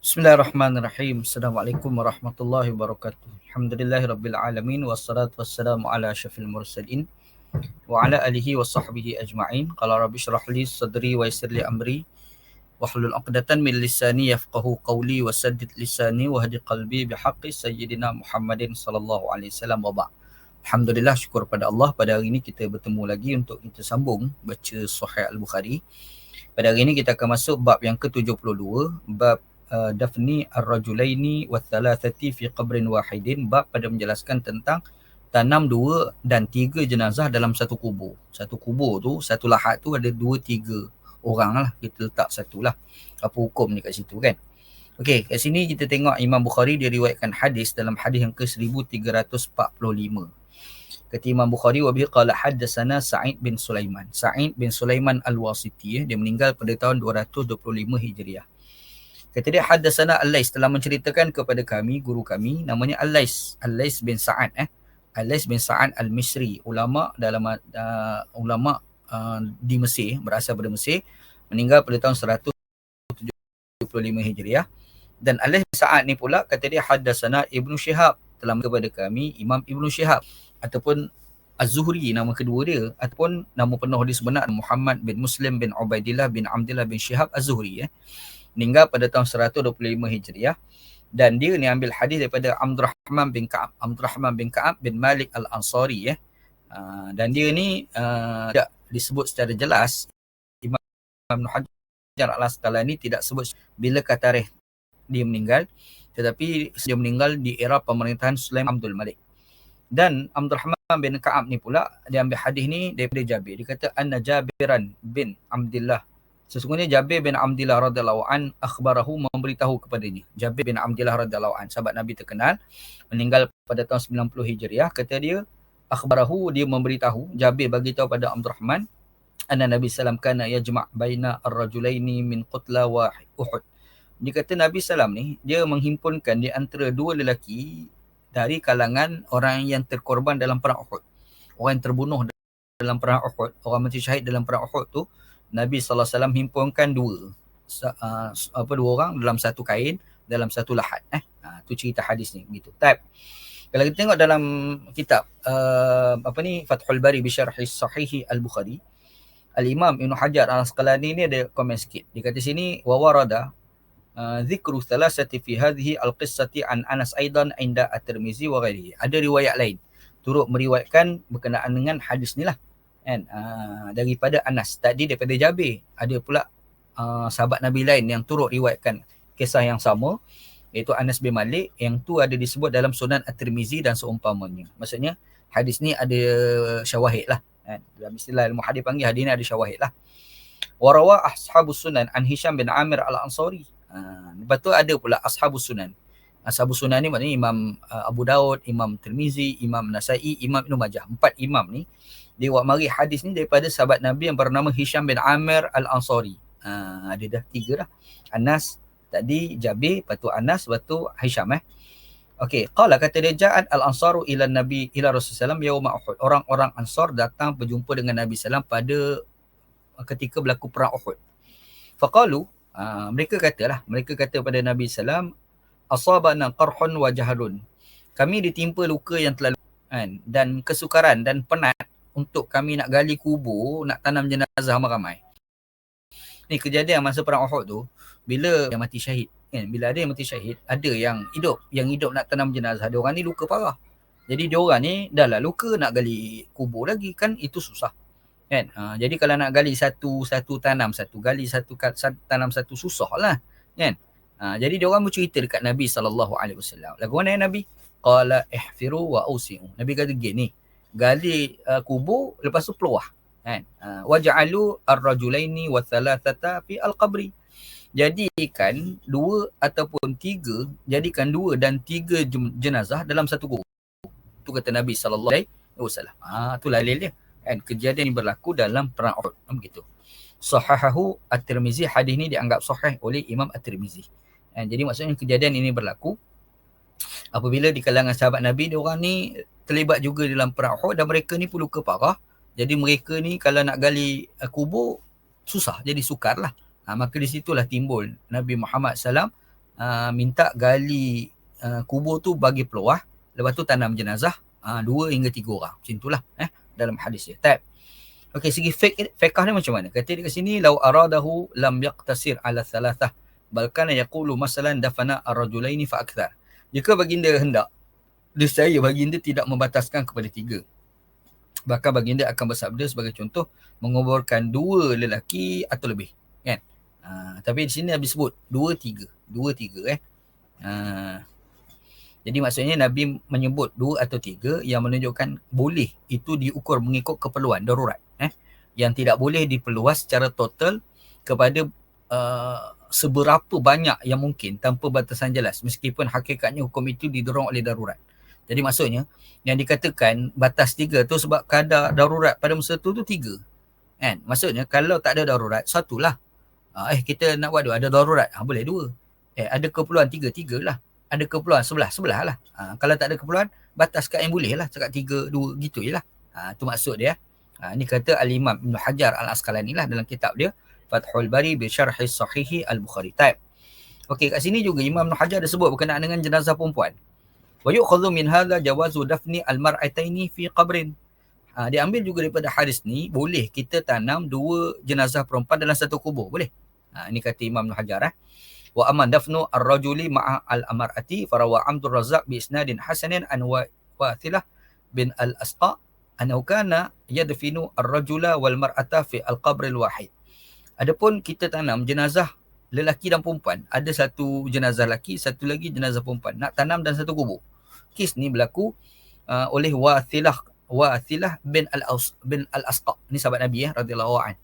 Bismillahirrahmanirrahim. Assalamualaikum warahmatullahi wabarakatuh. Alhamdulillahirabbil alamin wassalatu wassalamu ala syafil mursalin wa ala alihi wa sahbihi ajma'in. Qala rabbi shrah li sadri wa yassir li amri wahlul 'uqdatan min lisani yafqahu qawli wa saddid lisani wa hadi qalbi bihaqqi sayyidina Muhammadin sallallahu alaihi wasallam wa ba'. Alhamdulillah syukur pada Allah pada hari ini kita bertemu lagi untuk kita sambung baca Sahih Al-Bukhari. Pada hari ini kita akan masuk bab yang ke-72, bab uh, dafni ar-rajulaini wa thalathati fi qabrin wahidin bab pada menjelaskan tentang tanam dua dan tiga jenazah dalam satu kubur. Satu kubur tu, satu lahat tu ada dua tiga orang lah. Kita letak satu lah. Apa hukum ni kat situ kan? Okey, kat sini kita tengok Imam Bukhari dia riwayatkan hadis dalam hadis yang ke-1345. Kata Imam Bukhari wa bihi qala haddatsana Sa'id bin Sulaiman. Sa'id bin Sulaiman Al-Wasiti eh, dia meninggal pada tahun 225 Hijriah. Kata dia haddatsana Al-Lais. Telah menceritakan kepada kami guru kami namanya Al-Lais, Al-Lais bin Sa'ad eh. Al-Lais bin Sa'ad Al-Misri, ulama dalam uh, ulama uh, di Mesir, berasal dari Mesir, meninggal pada tahun 175 Hijriah. Dan Al-Lais bin Sa'ad ni pula kata dia haddatsana Ibnu Syihab telah kepada kami Imam Ibnu Syihab ataupun Az-Zuhri nama kedua dia. Ataupun nama penuh dia sebenar Muhammad bin Muslim bin Ubaidillah bin Abdullah bin Syihab Az-Zuhri eh meninggal pada tahun 125 Hijriah. Dan dia ni ambil hadis daripada Abdurrahman bin Ka'ab Abdurrahman bin Ka'ab bin Malik Al-Ansari ya. Uh, dan dia ni uh, tidak disebut secara jelas. Imam Ibn Hajar Al-Asqalani tidak sebut bila tarikh dia meninggal tetapi dia meninggal di era pemerintahan Sulaiman Abdul Malik. Dan Abdurrahman bin Ka'ab ni pula dia ambil hadis ni daripada Jabir. Dia kata anna Jabiran bin Abdullah Sesungguhnya Jabir bin Abdullah radhiyallahu an akhbarahu memberitahu kepadanya. Jabir bin Abdullah radhiyallahu an sahabat Nabi terkenal meninggal pada tahun 90 Hijriah kata dia akhbarahu dia memberitahu Jabir bagi tahu pada Abdurrahman anna Nabi sallam kana yajma' baina ar-rajulaini min qutla wa Uhud. Dia kata Nabi sallam ni dia menghimpunkan di antara dua lelaki dari kalangan orang yang terkorban dalam perang Uhud. Orang yang terbunuh dalam perang Uhud, orang mati syahid dalam perang Uhud tu Nabi SAW himpunkan dua uh, apa dua orang dalam satu kain dalam satu lahat eh. Uh, tu cerita hadis ni begitu tab. Kalau kita tengok dalam kitab uh, apa ni Fathul Bari bi syarh sahih al-Bukhari al-Imam Ibn Hajar al-Asqalani ni ada komen sikit. Dia kata sini wa warada dhikru uh, thalathati fi hadhihi al-qissati an Anas aidan inda at-Tirmizi wa ghairihi. Ada riwayat lain. Turut meriwayatkan berkenaan dengan hadis ni lah kan? Uh, daripada Anas. Tadi daripada Jabir. Ada pula uh, sahabat Nabi lain yang turut riwayatkan kisah yang sama. Iaitu Anas bin Malik. Yang tu ada disebut dalam Sunan At-Tirmizi dan seumpamanya. Maksudnya hadis ni ada syawahid lah. Kan? Dalam istilah ilmu hadis panggil hadis ni ada syawahid lah. Warawa ashabus sunan an Hisham bin Amir al-Ansari. Uh, lepas tu ada pula ashabus sunan. Ashabus Sunan ni maknanya Imam uh, Abu Daud, Imam Tirmizi, Imam Nasai, Imam Ibn Majah. Empat imam ni buat mari hadis ni daripada sahabat Nabi yang bernama Hisham bin Amir Al-Ansari. Ha, ada dah tiga dah. Anas tadi Jabir, lepas tu Anas, lepas tu Hisham eh. Okey, qala kata dia ja'at al-ansaru ila Nabi ila Rasulullah sallam yaum Uhud. Orang-orang Ansar datang berjumpa dengan Nabi sallam pada ketika berlaku perang Uhud. Faqalu, uh, mereka katalah, mereka kata pada Nabi sallam asabana qarhun wa jahalun. Kami ditimpa luka yang terlalu kan dan kesukaran dan penat untuk kami nak gali kubur, nak tanam jenazah ramai-ramai. Ni kejadian masa perang Uhud tu, bila yang mati syahid, kan? Bila ada yang mati syahid, ada yang hidup, yang hidup nak tanam jenazah. Dia orang ni luka parah. Jadi dia orang ni dah lah luka nak gali kubur lagi kan itu susah. Kan? Ha, jadi kalau nak gali satu satu tanam satu, gali satu, satu tanam satu susah lah. Kan? Ha, jadi dia orang bercerita dekat Nabi sallallahu alaihi wasallam. Lagu mana ya Nabi? Qala ihfiru wa usi'u. Nabi kata gini, gali uh, kubur lepas tu peluah kan? Uh, waja'alu ar-rajulaini wa thalathata fi al-qabri. Jadikan dua ataupun tiga jadikan dua dan tiga jenazah dalam satu kubur. Tu kata Nabi sallallahu alaihi wasallam. Ah tu lalil dia kan? Kejadian ini berlaku dalam perang Uhud. Begitu? Sahahahu at-Tirmizi hadis ni dianggap sahih oleh Imam at-Tirmizi. Kan? Jadi maksudnya kejadian ini berlaku apabila di kalangan sahabat Nabi dia orang ni terlibat juga dalam perang Uhud dan mereka ni pun luka parah. Jadi mereka ni kalau nak gali uh, kubur susah. Jadi sukar lah. Ha, maka di situlah timbul Nabi Muhammad SAW uh, minta gali uh, kubur tu bagi peluah. Lepas tu tanam jenazah uh, dua hingga tiga orang. Macam itulah eh dalam hadis dia. Tab. Okey segi fake fakah ni macam mana? Kata dia kat sini lau aradahu lam yaqtasir ala thalathah bal kana yaqulu masalan dafana ar-rajulaini fa akthar. Jika baginda hendak saya baginda tidak membataskan kepada tiga. Bahkan baginda akan bersabda sebagai contoh menguburkan dua lelaki atau lebih kan? Uh, tapi di sini habis sebut dua tiga. Dua tiga eh? Uh, jadi maksudnya Nabi menyebut dua atau tiga yang menunjukkan boleh itu diukur mengikut keperluan darurat eh? Yang tidak boleh diperluas secara total kepada uh, seberapa banyak yang mungkin tanpa batasan jelas. Meskipun hakikatnya hukum itu didorong oleh darurat. Jadi maksudnya yang dikatakan batas tiga tu sebab kadar darurat pada masa tu tu tiga. Kan? Maksudnya kalau tak ada darurat satulah. Uh, eh kita nak buat dua ada darurat ha, boleh dua. Eh ada keperluan tiga tiga lah. Ada keperluan sebelah sebelah lah. Uh, kalau tak ada keperluan batas kat yang boleh lah cakap tiga dua gitu je lah. Uh, tu maksud dia. Uh, ni kata Al-Imam Ibn Hajar Al-Asqalani lah dalam kitab dia. Fathul Bari bi syarhi sahihi al-Bukhari. Taib. Okey, kat sini juga Imam Ibn Hajar ada sebut berkenaan dengan jenazah perempuan. Wa yu'khadhu min hadha jawazu dafni al-mar'ataini fi qabrin. Ha, dia ambil juga daripada hadis ni, boleh kita tanam dua jenazah perempuan dalam satu kubur. Boleh? Ha, ini kata Imam Ibn Hajar. Eh. Wa aman dafnu ar-rajuli ma'a al-amar'ati farawa Abdul Razak bi isnadin hasanin an wa Thilah bin al-Asqa annahu kana yadfinu ar-rajula wal mar'ata fi al-qabr al-wahid. Adapun kita tanam jenazah lelaki dan perempuan, ada satu jenazah lelaki, satu lagi jenazah perempuan. Nak tanam dalam satu kubur. Kes ni berlaku uh, oleh Wathilah Wathilah bin Al-Aus bin Al-Asqa. Ni sahabat Nabi ya radhiyallahu an.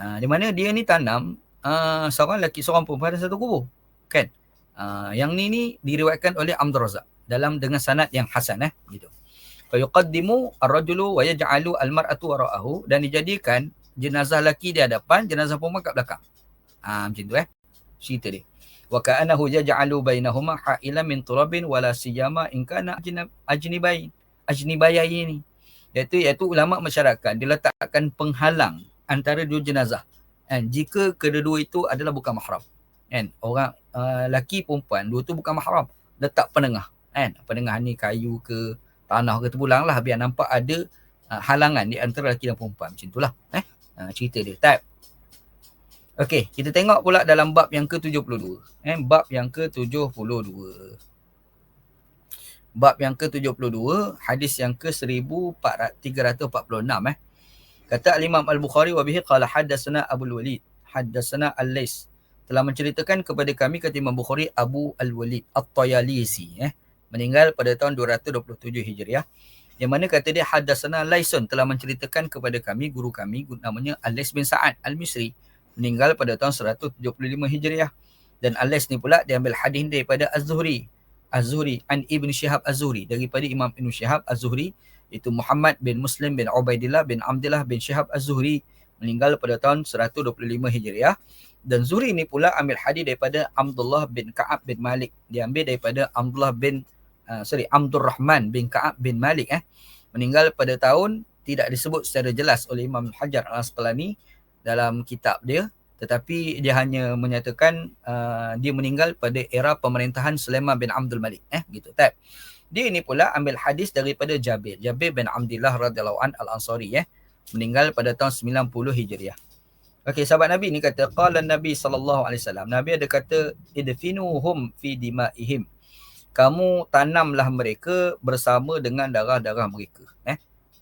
Uh, di mana dia ni tanam uh, seorang lelaki seorang perempuan satu kubur. Kan? Uh, yang ni ni diriwayatkan oleh Abdul Razak dalam dengan sanad yang hasan eh gitu. Fa yuqaddimu ar-rajulu wa yaj'alu al-mar'atu wara'ahu dan dijadikan jenazah lelaki di hadapan, jenazah perempuan kat belakang. Ah ha, macam tu eh. Cerita dia. Wa ka'annahu yaj'alu bainahuma ha'ilan min turabin wala siyama in kana ajnibain. Ajnibayai ni. Iaitu, iaitu ulama masyarakat dia letakkan penghalang antara dua jenazah. And jika kedua-dua itu adalah bukan mahram. Kan? Orang uh, lelaki perempuan dua tu bukan mahram. Letak penengah. Kan? Penengah ni kayu ke tanah ke terpulang lah biar nampak ada uh, halangan di antara lelaki dan perempuan. Macam itulah. Eh? Ha, cerita dia. Type. Okey, kita tengok pula dalam bab yang ke-72. Eh, bab yang ke-72. Bab yang ke-72, hadis yang ke-1346 eh. Kata Al-Imam Al-Bukhari wa bihi qala haddatsana Abu Walid, haddatsana Al-Lais. Telah menceritakan kepada kami kata Imam Bukhari Abu Al-Walid At-Tayalisi eh, meninggal pada tahun 227 Hijriah yang mana kata dia hadasana Laisun telah menceritakan kepada kami guru kami namanya Alais bin Sa'ad Al-Misri meninggal pada tahun 175 Hijriah. Dan Alais ni pula dia ambil hadis daripada Az-Zuhri. Az-Zuhri an Ibn Shihab Az-Zuhri. Daripada Imam Ibn Shihab Az-Zuhri itu Muhammad bin Muslim bin Ubaidillah bin Abdullah bin Shihab Az-Zuhri meninggal pada tahun 125 Hijriah. Dan Zuhri ni pula ambil hadis daripada Abdullah bin Ka'ab bin Malik. Dia ambil daripada Abdullah bin uh, sorry Abdul Rahman bin Ka'ab bin Malik eh. Meninggal pada tahun tidak disebut secara jelas oleh Imam Hajar Al-Asqalani dalam kitab dia tetapi dia hanya menyatakan uh, dia meninggal pada era pemerintahan Sulaiman bin Abdul Malik. Eh gitu. Tak dia ini pula ambil hadis daripada Jabir. Jabir bin Abdullah radhiyallahu an al-Ansari eh meninggal pada tahun 90 Hijriah. Okey sahabat Nabi ni kata qala Nabi sallallahu alaihi wasallam. Nabi ada kata idfinuhum fi dimaihim. Kamu tanamlah mereka bersama dengan darah-darah mereka. Eh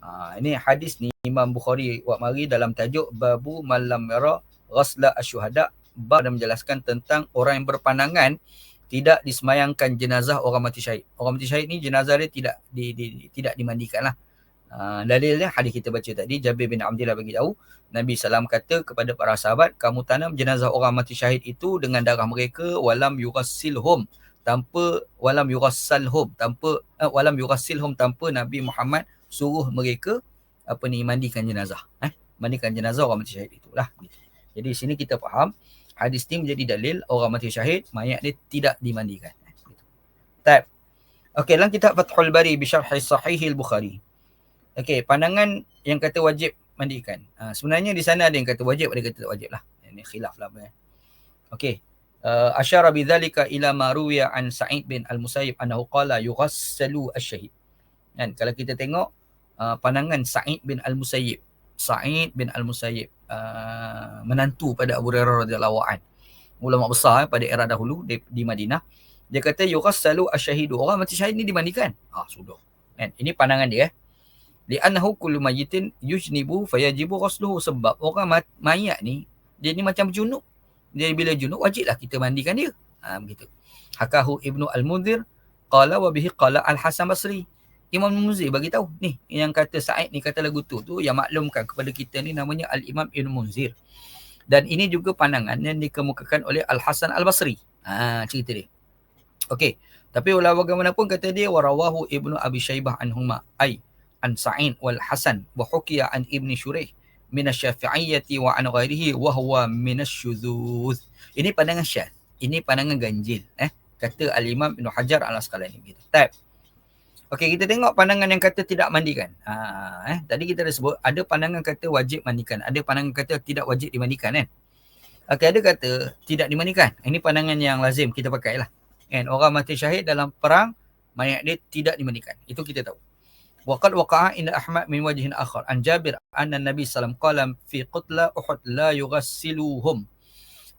ha, ini hadis ni Imam Bukhari buat mari dalam tajuk babu malam merah ghasla asyuhada. Bab dan menjelaskan tentang orang yang berpandangan tidak disemayangkan jenazah orang mati syahid. Orang mati syahid ni jenazah dia tidak di, di, di tidak dimandikan lah. Uh, dalilnya hadis kita baca tadi Jabir bin Abdullah bagi tahu Nabi SAW kata kepada para sahabat kamu tanam jenazah orang mati syahid itu dengan darah mereka walam yurasilhum tanpa walam yurassalhum tanpa uh, walam yurassilhum tanpa Nabi Muhammad suruh mereka apa ni mandikan jenazah eh mandikan jenazah orang mati syahid itulah jadi sini kita faham hadis ni menjadi dalil orang mati syahid mayat dia tidak dimandikan eh. Tab. Okey, dalam kitab Fathul Bari bi syarh sahih al-Bukhari. Okey, pandangan yang kata wajib mandikan. Ha, sebenarnya di sana ada yang kata wajib, ada yang kata tak wajib lah. Ini khilaf lah. Eh. Okey, uh, asyara bidzalika ila ma ruwiya an Sa'id bin Al-Musayyib annahu qala yughassalu asy-syahid. Kan kalau kita tengok uh, pandangan Sa'id bin Al-Musayyib, Sa'id bin Al-Musayyib uh, menantu pada Abu Hurairah radhiyallahu an. Ulama besar eh, pada era dahulu di, di Madinah. Dia kata yughassalu asy-syahidu. Orang mati syahid ni dimandikan. Ah sudah. Kan ini pandangan dia eh. Li kullu mayyitin yujnibu fayajibu ghusluhu sebab orang mayat ni dia ni macam junub dia bila junub wajiblah kita mandikan dia. Ha begitu. Hakahu Ibnu Al-Munzir qala wa bihi qala Al-Hasan Basri. Imam Munzir bagi tahu ni yang kata Sa'id ni kata lagu tu tu yang maklumkan kepada kita ni namanya Al-Imam Ibnu Munzir. Dan ini juga pandangan yang dikemukakan oleh Al-Hasan Al-Basri. Ha cerita dia. Okey. Tapi walau bagaimanapun kata dia warawahu Ibnu Abi Syaibah anhuma ai an Sa'id wal Hasan wa hukiya an Ibni Shuraih min asy-syafi'iyyati wa an ghairihi wa huwa min asy-syudzuz. Ini pandangan syadz. Ini pandangan ganjil eh kata al-Imam Ibn Hajar Al-Asqalani gitu. Tab. Okey, kita tengok pandangan yang kata tidak mandikan. Ha, eh. Tadi kita dah sebut ada pandangan kata wajib mandikan. Ada pandangan kata tidak wajib dimandikan kan. Okey, ada kata tidak dimandikan. Ini pandangan yang lazim kita pakai lah. Kan? Orang mati syahid dalam perang, mayat dia tidak dimandikan. Itu kita tahu. Waqad waqa'a inda Ahmad min wajhin akhar an Jabir anna Nabi sallam qala fi qutla Uhud la yughassiluhum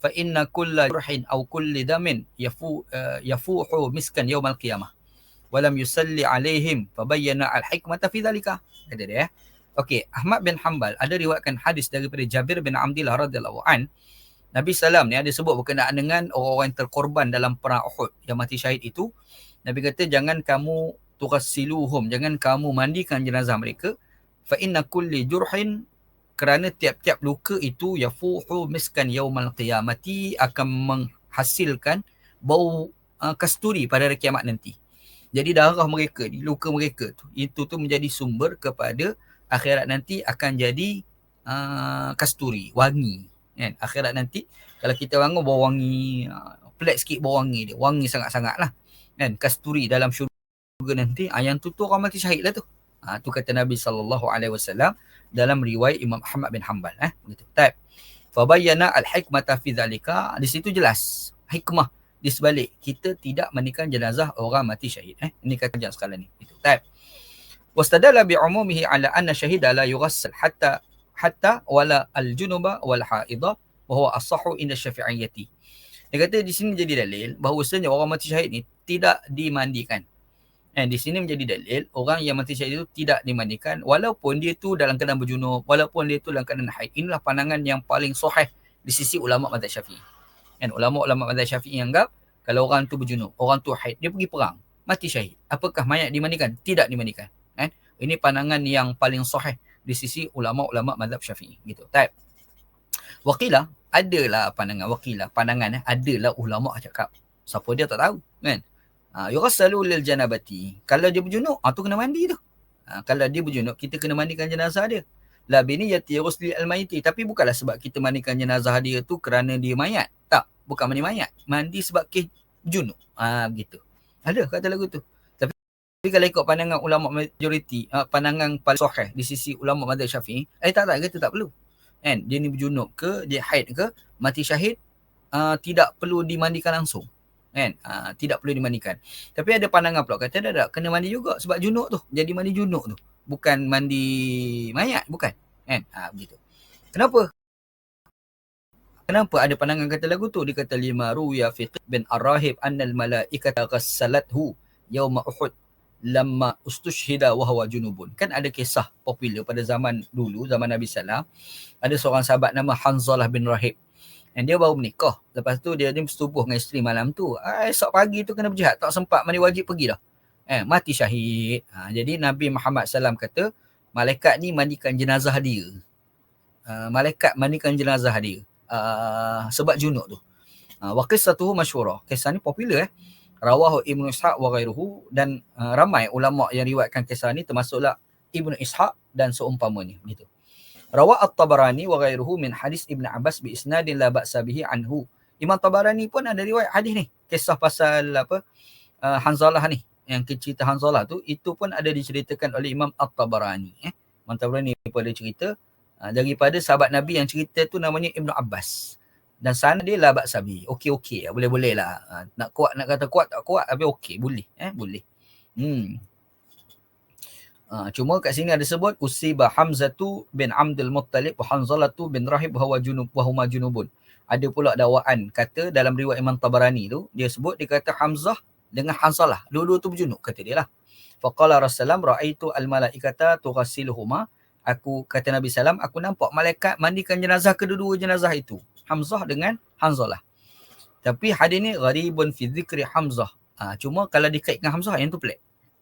fa inna kulla ruhin aw kulli damin yafu uh, yafuhu miskan yawm al-qiyamah walam yusalli alaihim fabayyana alhikmata fi zalika ada dia eh. okey Ahmad bin Hanbal ada riwayatkan hadis daripada Jabir bin Abdullah radhiyallahu an Nabi Sallam ni ada sebut berkenaan dengan orang-orang yang terkorban dalam perang Uhud yang mati syahid itu. Nabi kata jangan kamu tughsiluhum jangan kamu mandikan jenazah mereka. Fa inna kulli jurhin kerana tiap-tiap luka itu yafuhu miskan yaumal qiyamati akan menghasilkan bau uh, kasturi pada hari kiamat nanti jadi darah mereka di luka mereka tu itu tu menjadi sumber kepada akhirat nanti akan jadi uh, kasturi wangi. Kan? Akhirat nanti kalau kita bangun bau wangi uh, pelik sikit bau wangi dia. Wangi sangat-sangat lah. Kan? Kasturi dalam syurga nanti ah, yang tu tu orang mati syahid lah tu. Ah tu kata Nabi sallallahu alaihi wasallam dalam riwayat Imam Ahmad bin Hanbal eh. Begitu. Taib. Fa bayyana al hikmata fi zalika. Di situ jelas hikmah di sebalik kita tidak mandikan jenazah orang mati syahid eh ini kata jangan sekali ni itu. Taib. Wastadala bi umumihi ala anna syahida la yughassal hatta hatta wala al junuba wal haidha wa huwa asahhu inda syafi'iyyati. Dia kata di sini jadi dalil bahawa sebenarnya orang mati syahid ni tidak dimandikan And di sini menjadi dalil orang yang mati syahid itu tidak dimandikan walaupun dia tu dalam keadaan berjunub, walaupun dia tu dalam keadaan haid. Inilah pandangan yang paling sahih di sisi ulama mazhab Syafi'i. Kan ulama-ulama mazhab Syafi'i anggap kalau orang tu berjunub, orang tu haid, dia pergi perang, mati syahid. Apakah mayat dimandikan? Tidak dimandikan. Kan? Ini pandangan yang paling sahih di sisi ulama-ulama mazhab Syafi'i gitu. Taib. Wakilah adalah pandangan wakilah pandangan eh adalah ulama cakap. Siapa dia tak tahu kan? Ha, yurasalu lil janabati. Kalau dia berjunuk, ah tu kena mandi tu. Ha, kalau dia berjunuk, kita kena mandikan jenazah dia. La bini yati rusli al mayiti. Tapi bukanlah sebab kita mandikan jenazah dia tu kerana dia mayat. Tak, bukan mandi mayat. Mandi sebab ke junuk. Ha, begitu. Ada kata lagu tu. Tapi, tapi kalau ikut pandangan ulama majoriti, uh, pandangan paling sahih di sisi ulama mazhab Syafi'i, eh tak tak kata tak perlu. Kan? Dia ni berjunuk ke, dia haid ke, mati syahid, uh, tidak perlu dimandikan langsung kan uh, tidak perlu dimandikan tapi ada pandangan pula kata dah tak kena mandi juga sebab junuk tu jadi mandi junuk tu bukan mandi mayat bukan kan uh, begitu kenapa kenapa ada pandangan kata lagu tu dia kata lima ruya fi bin ar-rahib annal malaikata ghassalathu yauma uhud lamma ustushhida wa huwa junubun kan ada kisah popular pada zaman dulu zaman Nabi sallam ada seorang sahabat nama Hanzalah bin Rahib dan dia baru menikah. Lepas tu dia ni bersetubuh dengan isteri malam tu. Ah, esok pagi tu kena berjihad. Tak sempat mandi wajib pergi dah. Eh, mati syahid. Ha, jadi Nabi Muhammad SAW kata, malaikat ni mandikan jenazah dia. Uh, malaikat mandikan jenazah dia. Uh, sebab junuk tu. Uh, wa qissatuhu masyhurah. Kisah ni popular eh. Rawahu Ibnu Ishaq wa ghairuhu dan uh, ramai ulama yang riwayatkan kisah ni termasuklah Ibnu Ishaq dan seumpamanya gitu. Rawa At-Tabarani wa ghairuhu min hadis Ibn Abbas bi isnadin la ba'sa bihi anhu. Imam Tabarani pun ada riwayat hadis ni. Kisah pasal apa uh, Hanzalah ni. Yang cerita Hanzalah tu itu pun ada diceritakan oleh Imam At-Tabarani eh. Imam Tabarani pun ada cerita uh, daripada sahabat Nabi yang cerita tu namanya Ibn Abbas. dan sana dia lah sabi. Okey-okey lah. Boleh-boleh lah. Ha, nak kuat, nak kata kuat tak kuat. Tapi okey. Boleh. Eh, boleh. Hmm. Ha, cuma kat sini ada sebut usiba Hamzatu bin Amdul Muttalib wa Hanzalatu bin Rahib wa junub wa huma junubun. Ada pula dakwaan kata dalam riwayat Imam Tabarani tu dia sebut dia kata Hamzah dengan Hanzalah. Dua-dua tu berjunub kata dia lah. Faqala Rasulullah ra'aitu al-malaikata tughassiluhuma. Aku kata Nabi Sallam, aku nampak malaikat mandikan jenazah kedua-dua jenazah itu. Hamzah dengan Hanzalah. Tapi hadis ni gharibun fi dhikri Hamzah. Ha, cuma kalau dikaitkan Hamzah yang tu pelik.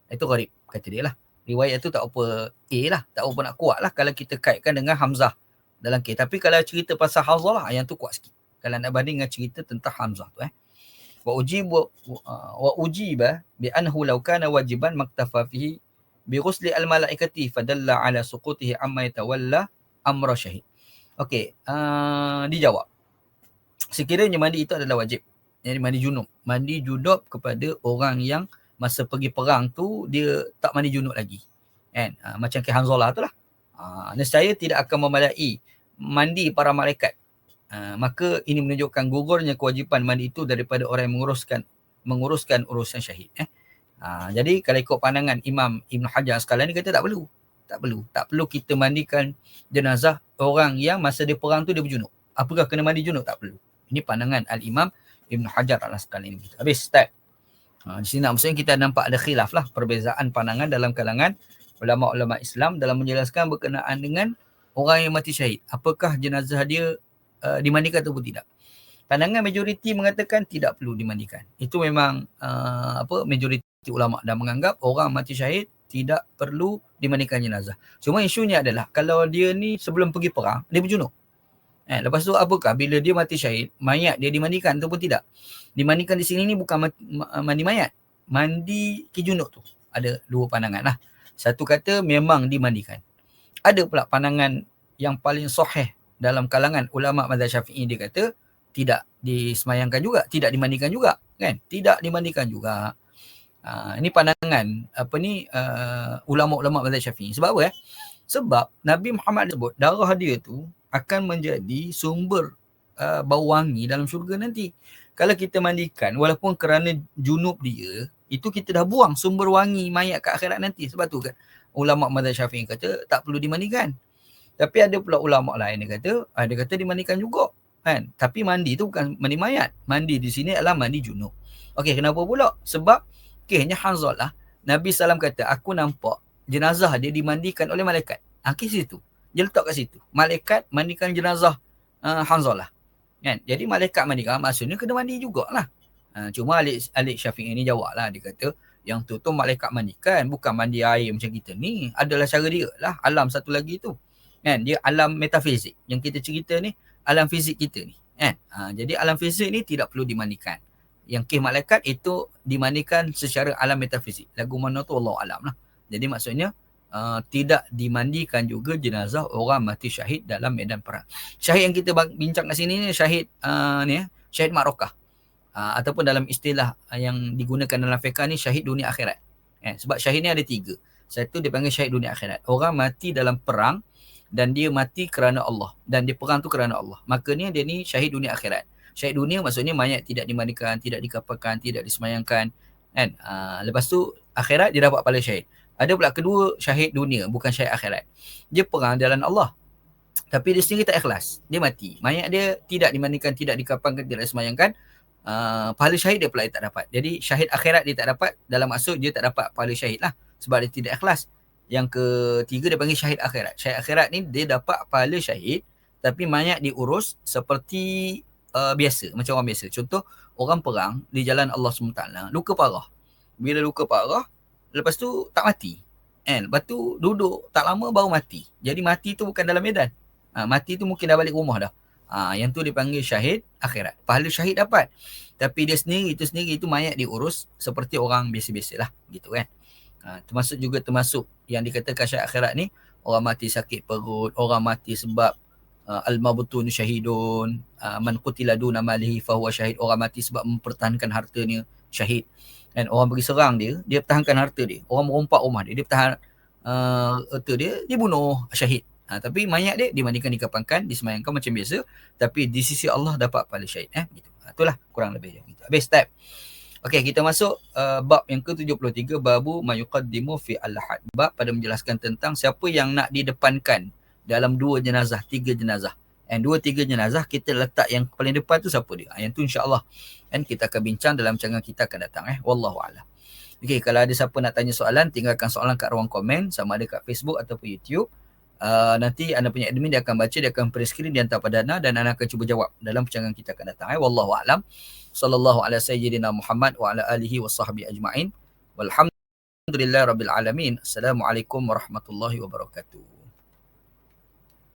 Itu gharib kata dia lah. Riwayat tu tak apa A lah. Tak apa nak kuat lah kalau kita kaitkan dengan Hamzah dalam K. Tapi kalau cerita pasal Hamzah lah yang tu kuat sikit. Kalau nak banding dengan cerita tentang Hamzah tu eh. Wa ujib wa, wa ujiba bi anhu law kana wajiban maktafa fihi bi ghusli al malaikati fadalla ala suqutihi amma yatawalla amra syahid. Okey, uh, dijawab sekiranya mandi itu adalah wajib. Jadi mandi junub. Mandi junub kepada orang yang masa pergi perang tu dia tak mandi junub lagi. Kan? Ha, macam ke Hanzalah tu lah. Ha, nescaya tidak akan memadai mandi para malaikat. Ha, maka ini menunjukkan gugurnya kewajipan mandi itu daripada orang yang menguruskan menguruskan urusan syahid. Eh? Ha, jadi kalau ikut pandangan Imam Ibn Hajar sekalian ni kata tak perlu. Tak perlu. Tak perlu kita mandikan jenazah orang yang masa dia perang tu dia berjunub. Apakah kena mandi junub? Tak perlu. Ini pandangan Al-Imam Ibn Hajar al-Asqalani ini. Habis start. Ha, di sini maksudnya kita nampak ada khilaf lah perbezaan pandangan dalam kalangan ulama-ulama Islam dalam menjelaskan berkenaan dengan orang yang mati syahid. Apakah jenazah dia uh, dimandikan ataupun tidak? Pandangan majoriti mengatakan tidak perlu dimandikan. Itu memang uh, apa majoriti ulama dan menganggap orang mati syahid tidak perlu dimandikan jenazah. Cuma isunya adalah kalau dia ni sebelum pergi perang, dia berjunuk. Eh, lepas tu apakah bila dia mati syahid, mayat dia dimandikan ataupun tidak? Dimandikan di sini ni bukan mandi mayat. Mandi kijunuk tu. Ada dua pandangan lah. Satu kata memang dimandikan. Ada pula pandangan yang paling soheh dalam kalangan ulama mazhab syafi'i dia kata tidak disemayangkan juga, tidak dimandikan juga. kan? Tidak dimandikan juga. Uh, ini pandangan apa ni uh, ulama-ulama mazhab syafi'i. Sebab apa eh? Sebab Nabi Muhammad sebut darah dia tu akan menjadi sumber uh, bau wangi dalam syurga nanti. Kalau kita mandikan walaupun kerana junub dia, itu kita dah buang sumber wangi mayat ke akhirat nanti. Sebab tu kan ulama mazhab Syafi'i kata tak perlu dimandikan. Tapi ada pula ulama lain yang kata, ada kata dimandikan juga. Kan? Tapi mandi tu bukan mandi mayat. Mandi di sini adalah mandi junub. Okey, kenapa pula? Sebab kisahnya Hanzalah, Nabi SAW kata, aku nampak jenazah dia dimandikan oleh malaikat. Ha, kisah itu dia letak kat situ. Malaikat mandikan jenazah uh, Hanzalah. Kan? Jadi malaikat mandikan maksudnya kena mandi jugalah. Uh, cuma Alik, Alik Syafiq ini jawab lah. Dia kata yang tu tu malaikat mandikan. Bukan mandi air macam kita ni. Adalah cara dia lah. Alam satu lagi tu. Kan? Dia alam metafizik. Yang kita cerita ni alam fizik kita ni. Kan? Uh, jadi alam fizik ni tidak perlu dimandikan. Yang kih malaikat itu dimandikan secara alam metafizik. Lagu mana tu Allah alam lah. Jadi maksudnya uh, tidak dimandikan juga jenazah orang mati syahid dalam medan perang. Syahid yang kita bincang kat sini ni syahid uh, ni ya, syahid Makkah. Uh, ataupun dalam istilah yang digunakan dalam fiqh ni syahid dunia akhirat. Eh, sebab syahid ni ada tiga. Satu dipanggil syahid dunia akhirat. Orang mati dalam perang dan dia mati kerana Allah dan dia perang tu kerana Allah. Maka ni dia ni syahid dunia akhirat. Syahid dunia maksudnya mayat tidak dimandikan, tidak dikapalkan, tidak disemayangkan kan. Uh, lepas tu akhirat dia dapat pahala syahid. Ada pula kedua syahid dunia bukan syahid akhirat. Dia perang jalan Allah. Tapi dia sendiri tak ikhlas. Dia mati. Mayat dia tidak dimanikan, tidak dikapangkan, tidak disemayangkan. Uh, pahala syahid dia pula dia tak dapat. Jadi syahid akhirat dia tak dapat. Dalam maksud dia tak dapat pahala syahid lah. Sebab dia tidak ikhlas. Yang ketiga dia panggil syahid akhirat. Syahid akhirat ni dia dapat pahala syahid. Tapi mayat diurus seperti uh, biasa. Macam orang biasa. Contoh orang perang di jalan Allah SWT. Luka parah. Bila luka parah, lepas tu tak mati. Kan? Lepas tu duduk tak lama baru mati. Jadi mati tu bukan dalam medan. Ha, mati tu mungkin dah balik rumah dah. Ha, yang tu dipanggil syahid akhirat. Pahala syahid dapat. Tapi dia sendiri, itu sendiri, itu mayat diurus seperti orang biasa-biasa lah. Gitu kan. Ha, termasuk juga termasuk yang dikatakan syahid akhirat ni, orang mati sakit perut, orang mati sebab uh, al-mabutun syahidun, uh, man qutila duna malihi fahuwa syahid, orang mati sebab mempertahankan hartanya syahid kan orang pergi serang dia dia pertahankan harta dia orang merompak rumah dia dia pertahan uh, harta dia dia bunuh syahid Ha, tapi mayat dia dimandikan dikapankan, disemayangkan macam biasa. Tapi di sisi Allah dapat pahala syahid. Eh? Gitu. Ha, itulah kurang lebih. Gitu. Habis step. Okey, kita masuk uh, bab yang ke-73 babu mayuqaddimu fi al-had. Bab pada menjelaskan tentang siapa yang nak didepankan dalam dua jenazah, tiga jenazah. And dua tiga jenazah kita letak yang paling depan tu siapa dia? Ha, yang tu insya-Allah kan kita akan bincang dalam canggah kita akan datang eh. Wallahu a'lam. Okey, kalau ada siapa nak tanya soalan, tinggalkan soalan kat ruang komen sama ada kat Facebook ataupun YouTube. Uh, nanti anda punya admin dia akan baca, dia akan screen, dia hantar pada anda dan anda akan cuba jawab dalam pencanggahan kita akan datang. Eh. Wallahu a'lam. Sallallahu ala sayyidina Muhammad wa ala alihi wa sahbihi ajma'in. Walhamdulillah rabbil alamin. Assalamualaikum warahmatullahi wabarakatuh.